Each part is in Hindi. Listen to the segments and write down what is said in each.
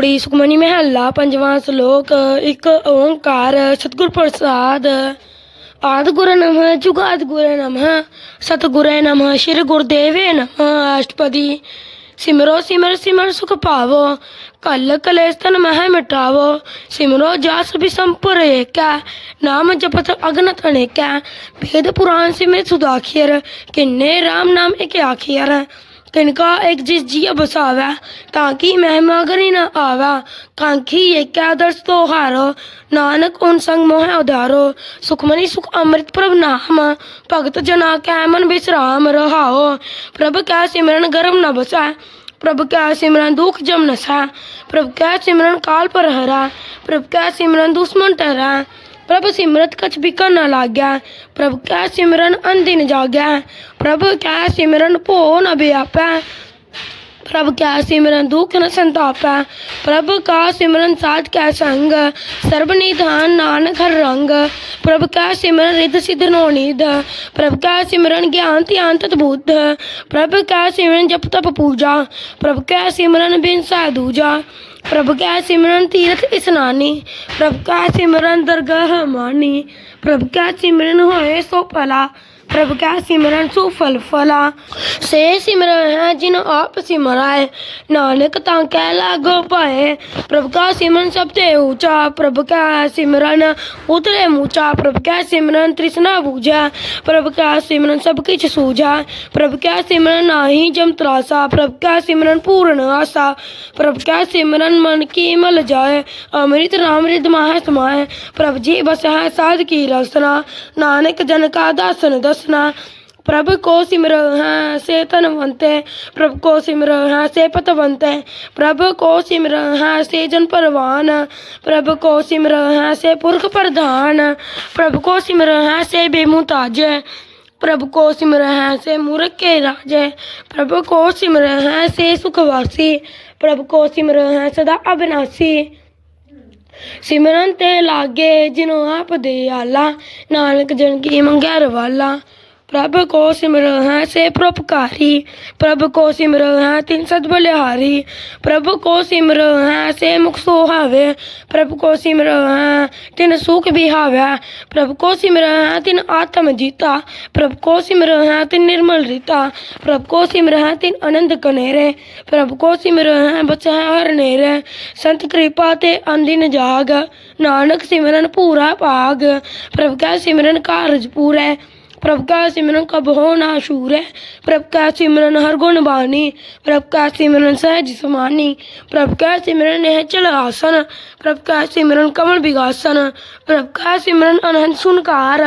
पौड़ी सुखमनी महला पंजवा श्लोक एक ओंकार, सतगुर प्रसाद। आदि गुरु नम, जुगाद गुरु नम, सतगुर नम, श्री गुरुदेव नम अष्टपति सिमरो, सिमर सिमर सुख पावो, कल कले तन मह मिटावो। सिमरो, जास भी संपुर एक नाम जपत अग्न तनेक। भेद पुराण सिमर सुधाखियर, किन्ने राम नाम एक आखियर। तिनका एक जिस जिया बसावा ताकि महिमा गरी न आवा। कांखी ये क्या तो हारो, नानक उन संग मोह उधारो। सुखमनी सुख अमृत प्रभ नाम, भगत जना कै मन विश्राम रहाओ। प्रभ क्या सिमरन गर्भ न बसा, प्रभ क्या सिमरन दुख जम नसा। प्रभ क्या सिमरन काल पर हरा, प्रभ क्या सिमरन दुश्मन टहरा ਪ੍ਰਭ ਸਿਮਰਤ ਕਛ ਬਿਕਾ ਨਾ ਲਾਗਿਆ। ਪ੍ਰਭ ਕੈ ਸਿਮਰਨ ਅੰਦਿਨ ਜਾਗੈ ਪ੍ਰਭ ਕੈ ਸਿਮਰਨ ਭੋ ਨ ਵਿਆਪੈ। ਪ੍ਰਭ ਕੈ ਸਿਮਰਨ ਦੁਖ ਨ ਸੰਤਾਪੈ, ਪ੍ਰਭ ਕਾ ਸਿਮਰਨ ਸਾਧ ਕੈ ਸੰਗ, ਸਰਬ ਨਿਧਾਨ ਨਾਨਕ ਹਰ ਰੰਗ, ਪ੍ਰਭ ਕੈ ਸਿਮਰਨ ਰਿਧ ਸਿਧ ਨੋਨੀਦ ਪ੍ਰਭ ਕੈ ਸਿਮਰਨ ਗਿਆਨ ਧਿਆਨ ਤਤ ਬੁੱਧ, ਪ੍ਰਭ ਕੈ ਸਿਮਰਨ ਜਪ ਤਪ ਪੂਜਾ, ਪ੍ਰਭ ਕੈ ਸਿਮਰਨ ਬਿਨ ਸਾਧੂਜਾ ਪ੍ਰਭ ਕੈ ਸਿਮਰਨ ਤੀਰਥ ਇਸਨਾਨੀ ਪ੍ਰਭ ਕੈ ਸਿਮਰਨ ਦਰਗਾਹ ਮਾਨੀ, ਪ੍ਰਭ ਕੈ ਸਿਮਰਨ ਹੋਏ ਸੋ ਭਲਾ प्रभ क्या सिमरन सुफल फला से सिमरन है जिन आप सिमराए। नानक ता कह लागो पाए। प्रभ का सिमरन सबसे ऊँचा। प्रभु का सिमरन उतरे मूचा। प्रभु क्या सिमरन तृष्णा बूझा। प्रभ क्या सिमरन सब किछ सूझा। प्रभ क्या सिमरन नाही जम त्रासा। प्रभु क्या सिमरन पूर्ण आशा। प्रभु क्या सिमरन मन की मल जाए। अमृत राम रिद माह समाए। प्रभ जी बस है साध की रसना। नानक जन का दासन दसना प्रभ को सिमर है से तनवंत है। प्रभ को सिमर है से पतवंत है। प्रभ को सिमर है से जन परवान। प्रभ को सिमर है, से पुरख प्रधान। प्रभु को सिमर है, से बेमुताज। प्रभु को सिमर है, से मूर्ख के राजे। प्रभु को सिमर है, से सुखवासी। प्रभु को सिमर है, सदा अविनाशी। ਸਿਮਰਨ ਤੇ ਲਾਗੇ ਜਿਨੂੰ ਆਪ ਦੇ ਆਲਾ ਨਾਨਕ ਜਨ ਕੀ ਮੰਗੈ ਰਵਾਲਾ। प्रभ को सिमर है, से परोपकारी। प्रभ को सिमर है, तिन सद बलिहारी। प्रभ को सिमर है, से मुख सुहावे। प्रभ को सिमर है, तिन सुख बिहावे। प्रभ को सिमर है, तिन आत्म जीता। प्रभ को सिमर है, तिन निर्मल रीता। प्रभ को सिमर है, तिन आनंद कनेरे। प्रभ को सिमर है, बचा हर नेरे। संत कृपा ते अंदिन जाग, नानक सिमरन पूरा भाग प्रभ का सिमरन कारज पूरै। प्रभ का सिमरन कब हो ना शूर है प्रभ का सिमरन हर गुण बानी प्रभ का सिमरन सहज समानी प्रभ का सिमरन है चल आसन प्रभ का सिमरन कमल विगासन प्रभ का सिमरन अनहन सुनकार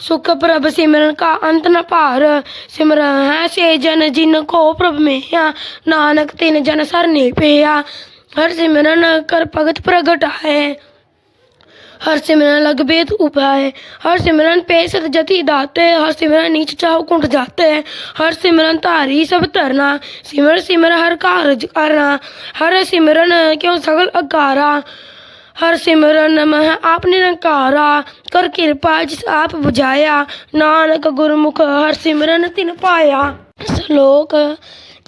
सुख प्रभ सिमरन का अंत न पार सिमरन है से जन जिन को प्रभ में नानक तिन जन सर ने पेया हर सिमरन कर भगत प्रगट है हर सिमरन लग बेद उपाय हर सिमरन पे सत जति दाते हर सिमरन नीच चाहो कुंठ जाते हर सिमरन तारी सब तरना सिमर सिमर हर कारज करना हर सिमरन क्यों सगल अकारा हर सिमरन नमः आप निरंकारा कर कृपा जिस आप बुझाया नानक गुरमुख हर सिमरन तिन पाया श्लोक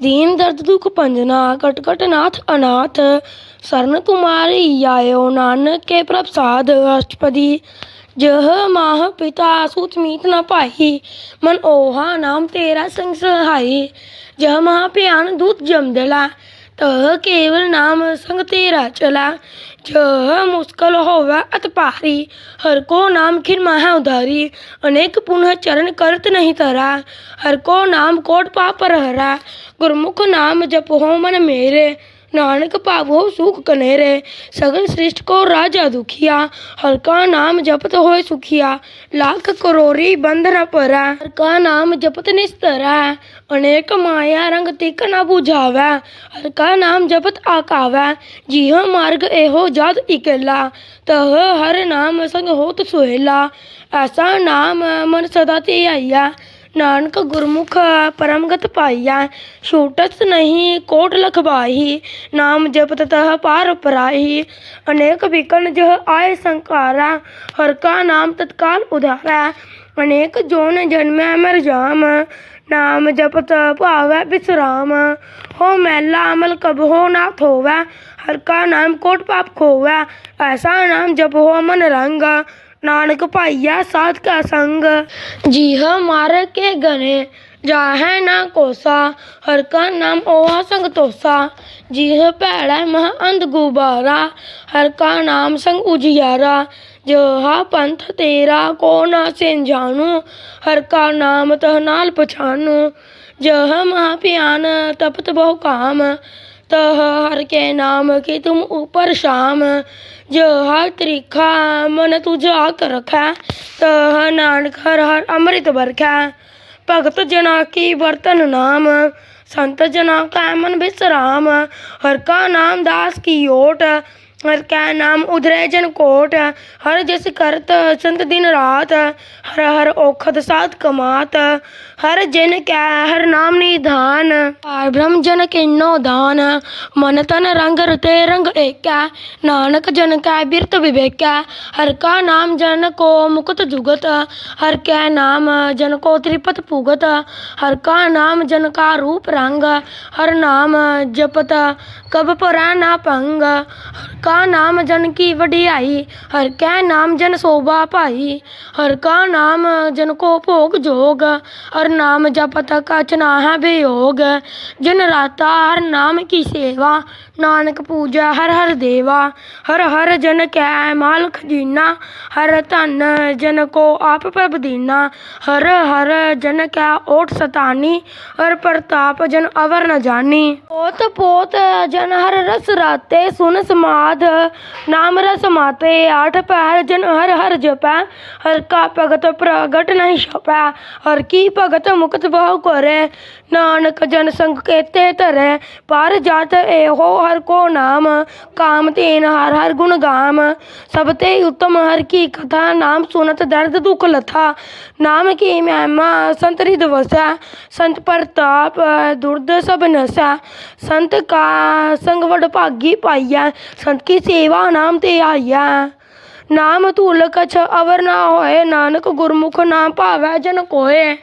दीन दर्द दुख पंजना कट कट नाथ अनाथ नानक के प्रसाद अष्टपदी जह माह पिता सुत मीत न पाही, मन ओहा नाम तेरा संग सहाई। जह महा प्यान दूत जम दला, तह केवल नाम संग तेरा चला। जह मुश्किल होवा अत पारी, हर को नाम खिर महा उधारी। अनेक पुनः चरण करत नहीं तरा, हर को नाम कोट पाप हरा गुरमुख नाम जप हो मन मेरे नानक पावो सुख कनेरे, सगल श्रेष्ठ को राजा दुखिया, हर का नाम जपत होए सुखिया। लाख करोरी बंध न परा, हर का नाम जपत निस्तरा। अनेक माया रंग तिक न बुझावै, हर का नाम जपत आकावै। जिह मार्ग एहो जात इकेला, तह हर नाम संग होत सुहेला। ऐसा नाम मन सदा ते आइया नानक गुरमुख परमगत पाइया छूटत नहीं कोट लखबाही नाम जपत तह पार पराही अनेक विकन जह आय संकारा हर का नाम तत्काल उधारा ਅਨੇਕ ਜੋਨ ਜਨਮੈ ਮਰ ਜਾਮ ਨਾਮ ਜਪਤ ਭਾਵੈ ਬਿਸਰਾਮ ਹੋ ਮਹਿਲਾ ਅਮਲ ਕਬ ਹੋ ਨਾ ਥੋਵੈ ਹਰ ਕਾ ਨਾਮ ਕੋਟ ਪਾਪ ਖੋਵੈ ਐਸਾ ਨਾਮ ਜਪ ਹੋ ਮਨ ਰੰਗ नानक पाइया सात का संग। जी ह मार के गने, जाहे ना कोसा, हर का नाम ओहा संग तोसा। जिह भैड़ा मह अंध गुबारा, हर का नाम संग उजियारा। जो हा पंथ तेरा, को ना से जानू, हर का नाम तह नाल पछानू। जह मह पियान, तपत बहु काम। हर के नाम की तुम ऊपर शाम जो हर त्रिखा मन तुझ आक रखा तह नानक हर हर अमृत बरखा भगत जना की बर्तन नाम संत जना का मन विश्राम हर का नाम दास की ओट हर का नाम उधरे जन कोट हर जिस करत संत दिन रात हर हर औखद साध कमात हर जिन कै हर नाम निधान पार ब्रह्म जन किन्नो दान मन तन रंग रते रंग एकै नानक जन कै बिरत विवेकै हर का नाम जन को मुकुत जुगत हर कै नाम जन को त्रिपत पुगत हर का नाम जन का रूप रंग हर नाम जपत कब पुरै ना पंग हर ਕਾ ਨਾਮ ਜਨ ਕੀ ਵਡਿਆਈ? ਹਰ ਕੈ ਨਾਮ ਜਨ ਸੋਭਾ ਭਾਈ। ਹਰ ਕਾ ਨਾਮ ਜਨ ਕੋ ਭੋਗ ਜੋਗ। ਹਰ ਨਾਮ ਜਪਤ ਕਛ ਨਾ ਹੈ ਬਿਯੋਗ। ਜਨ ਰਾਤਾ ਹਰ ਨਾਮ ਕੀ ਸੇਵਾ। ਨਾਨਕ ਪੂਜਾ ਹਰ ਹਰ ਦੇਵਾ। ਹਰ ਹਰ ਜਨ ਕੈ ਮਾਲ ਖਜੀਨਾ ਹਰ ਧਨ ਜਨ ਕੋ ਆਪ ਪ੍ਰਭ ਦੀਨਾ। ਹਰ ਹਰ ਜਨ ਕੈ ਓਟ ਸਤਾਨੀ। ਹਰ ਪ੍ਰਤਾਪ ਜਨ ਅਵਰ ਨ ਜਾਣੀ ਓਤ ਪੋਤ ਜਨ ਹਰ ਰਸ ਰਾਤੇ ਸੁਨ ਸਮਾ समाध नाम रस माते आठ पैर जन हर हर जपै हर का भगत प्रगट नहीं छपै हर की भगत मुक्त बहु करे नानक जन संग केते धरै पर जात एहो हर को नाम काम तेन हर हर गुण गाम सब ते उत्तम हर की कथा नाम सुनत दर्द दुख लथा नाम की महिमा संत हृद वसै संत प्रताप दुर्द सब नसै संत का संग वड भागी पाइयै ਨਾਨਕ ਕੀ ਸੇਵਾ ਨਾਮ ਤੇ ਆਇਆ ਨਾਮ ਧੂਲ ਕਛ ਅਵਰ ਨਾ ਹੋਏ, ਨਾਨਕ ਗੁਰਮੁਖ ਨਾ ਭਾਵੈ ਜਨ ਕੋਏ।